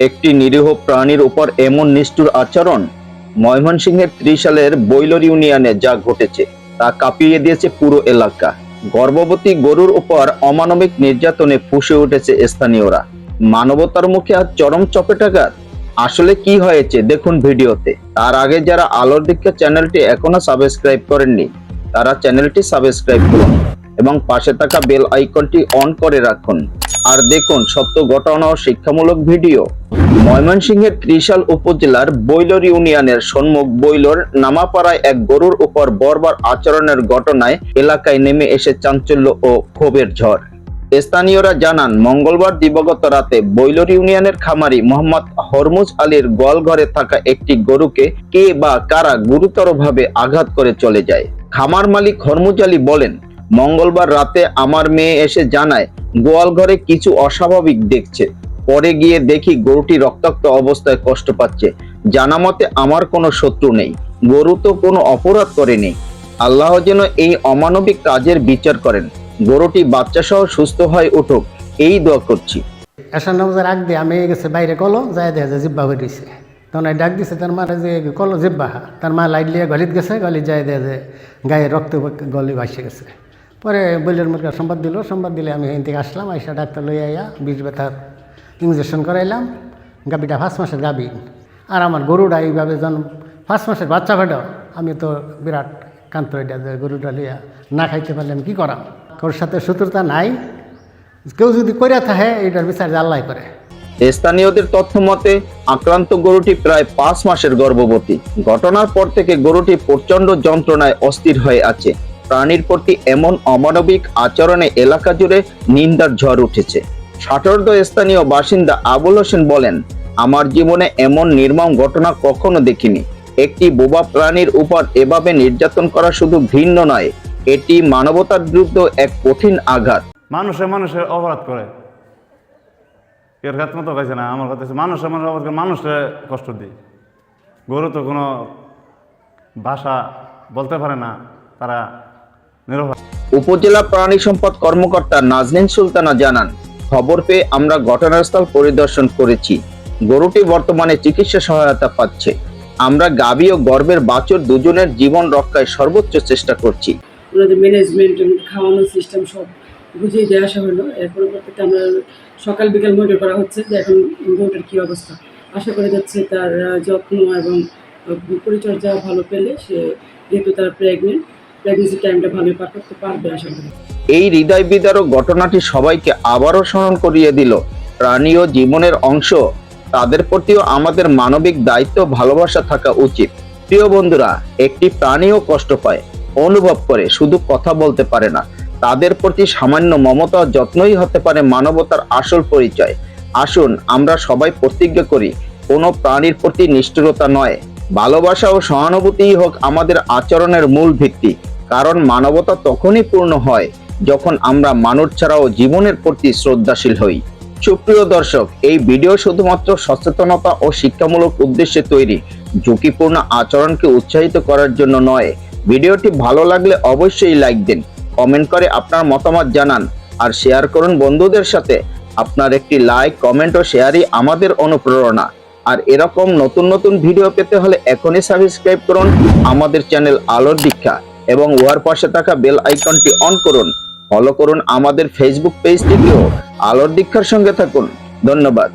একটি নিরীহ প্রাণীর উপর এমন নিষ্ঠুর আচরণ ময়মনসিংহের ত্রিশালের বৈলর ইউনিয়নে যা ঘটেছে, তা কাঁপিয়ে দিয়েছে পুরো এলাকা। গর্ভবতী গরুর উপর অমানবিক নির্যাতনে ফুসে উঠেছে স্থানীয়রা। মানবতার মুখে আর চরম চপেটাঘাত। আসলে কি হয়েছে দেখুন ভিডিওতে। তার আগে যারা আলোর দীক্ষা চ্যানেলটি এখনও সাবস্ক্রাইব করেননি, তারা চ্যানেলটি সাবস্ক্রাইব করুন এবং পাশে থাকা বেল আইকনটি অন করে রাখুন। আর দেখুন সত্য ঘটনা ও শিক্ষামূলক ভিডিও। ময়মনসিংহের ত্রিশাল উপজেলার বৈলর ইউনিয়নের সম্মুখ বৈলর নামাপাড়ায় এক গরুর উপর বর্বর আচরণের ঘটনায় এলাকায় নেমে এসে চাঞ্চল্য ও ক্ষোভের ঝড়। স্থানীয়রা জানান, মঙ্গলবার দিবাগত রাতে বৈলর ইউনিয়নের খামারি মোহাম্মদ হরমুজ আলীর গোয়ালঘরে থাকা একটি গরুকে কে বা কারা গুরুতরভাবে আঘাত করে চলে যায়। খামার মালিক হরমুজ আলী বলেন, মঙ্গলবার রাতে আমার মেয়ে এসে জানায় গোয়াল ঘরে কিছু অস্বাভাবিক দেখছে। পরে গিয়ে দেখি গরুটি রক্তাক্ত অবস্থায় কষ্ট পাচ্ছে। জানা মতে আমার কোনো শত্রু নেই। গরু তো কোনো অপরাধ করেনি। আল্লাহ যেন এই অমানবিক কাজের বিচার করেন। গরুটি বাচ্চা সহ সুস্থ হয়ে উঠুক, এই দোয়া করছি। এসার নামাজের দিয়ে আমি গেছে, বাইরে কলো যাই দেখা যায়, জিব্বা হয়ে দিছে তখন ডাক দিছে তার মারে যে, কলো জিব্বা তার মা লাইট লিয়ে গলিত গেছে, গলি যাই দেয় যে গায়ে রক্ত গলি ভাসে গেছে। পরে বইলের মুখে সংবাদ দিল সংবাদ দিলে আমি এখান থেকে আসলাম, আইসা ডাক্তার লইয়া বিষ ব্যথার ইঞ্জেকশন করাইলাম। গাবিটা ফার্স্ট মাসের গাবি আর আমার গরুটা এইভাবে যখন ফার্স্ট মাসের বাচ্চা ফেটো আমি তো বিরাট কান্ত গরুটা লিয়া না খাইতে পারলে আমি কী করাম? ওর সাথে শত্রুতা নাই। কেউ যদি করিয়া থাকে এটার বিচার আল্লাহ করে। স্থানীয়দের তথ্য মতে, আক্রান্ত গরুটি প্রায় পাঁচ মাসের গর্ভবতী। ঘটনার পর থেকে গরুটি প্রচণ্ড যন্ত্রণায় অস্থির হয়ে আছে। প্রাণীর প্রতি এমন অমানবিক আচরণে এলাকা জুড়ে নিন্দার ঝড় উঠেছে। ষাটর্দ স্থানীয় বাসিন্দা আবুল হোসেন বলেন আমার জীবনে এমন নির্মম ঘটনা কখনো দেখিনি। একটি বোবা প্রাণীর উপর এভাবে নির্যাতন করা শুধু ঘৃণ্য নয় এটি মানবতার বিরুদ্ধে এক কঠিন আঘাত। মানুষে মানুষের অপরাধ করে। এর কাজ মতো কাছে না আমার কথা মানুষে মানুষ অপরাধ করে মানুষে কষ্ট দিই গরু তো কোনো ভাষা বলতে পারে না তারা নিরব উপজেলা প্রাণী সম্পদ কর্মকর্তা নাজনীন সুলতানা জানান খবর পেয়ে আমরা ঘটনাস্থল পরিদর্শন করেছি। গরুটি বর্তমানে চিকিৎসা সহায়তা পাচ্ছে। আমরা গাভী ও গর্ভের বাছুর দুজনের জীবন রক্ষায় সর্বোচ্চ চেষ্টা করছি। ওনাদের ম্যানেজমেন্ট খাওয়ানোর সিস্টেম সব বুঝিয়ে দিয়ে আসা হলো। এর পরবর্তীতে আমরা সকাল বিকাল মনিটর করা হচ্ছে যে এখন গরুটার কী অবস্থা। আশা করা যাচ্ছে তার যত্ন এবং পরিচর্যা ভালো পেলে সে, যেহেতু তার প্রেগনেন্ট প্রেগনেন্সি টাইমটা ভালো পার করতে পারবে আশা করি। এই হৃদয় বিদারক ঘটনাটি সবাইকে আবারও স্মরণ করিয়ে দিল। প্রাণী ও জীবনের অংশ, তাদের প্রতিও আমাদের মানবিক দায়িত্ব ভালোবাসা থাকা উচিত। প্রিয় বন্ধুরা, একটি প্রাণীও কষ্ট পায়, অনুভব করে, শুধু কথা বলতে পারে না। তাদের প্রতি সামান্য মমতা যত্নই হতে পারে মানবতার আসল পরিচয়। আসুন, আমরা সবাই প্রতিজ্ঞা করি, কোনো প্রাণীর প্রতি নিষ্ঠুরতা নয়। ভালোবাসা ও সহানুভূতিই হোক আমাদের আচরণের মূল ভিত্তি, কারণ মানবতা তখনই পূর্ণ হয় যখন আমরা মানুষ ছাড়াও জীবনের প্রতি শ্রদ্ধাশীল হই। সুপ্রিয় দর্শক, এই ভিডিও শুধুমাত্র সচেতনতা ও শিক্ষামূলক উদ্দেশ্যে তৈরি, ঝুঁকিপূর্ণ আচরণকে উৎসাহিত করার জন্য নয়। ভিডিওটি ভালো লাগলে অবশ্যই লাইক দিন, কমেন্ট করে আপনার মতামত জানান, আর শেয়ার করুন বন্ধুদের সাথে। আপনার একটি লাইক, কমেন্ট ও শেয়ারই আমাদের অনুপ্রেরণা। আর এরকম নতুন নতুন ভিডিও পেতে হলে এখনই সাবস্ক্রাইব করুন আমাদের চ্যানেল আলোর দীক্ষা এবং উহার পাশে থাকা বেল আইকনটি অন করুন। ফলো করুন আমাদের ফেসবুক পেজ থেকেও আলোর দীক্ষার সঙ্গে থাকুন। ধন্যবাদ।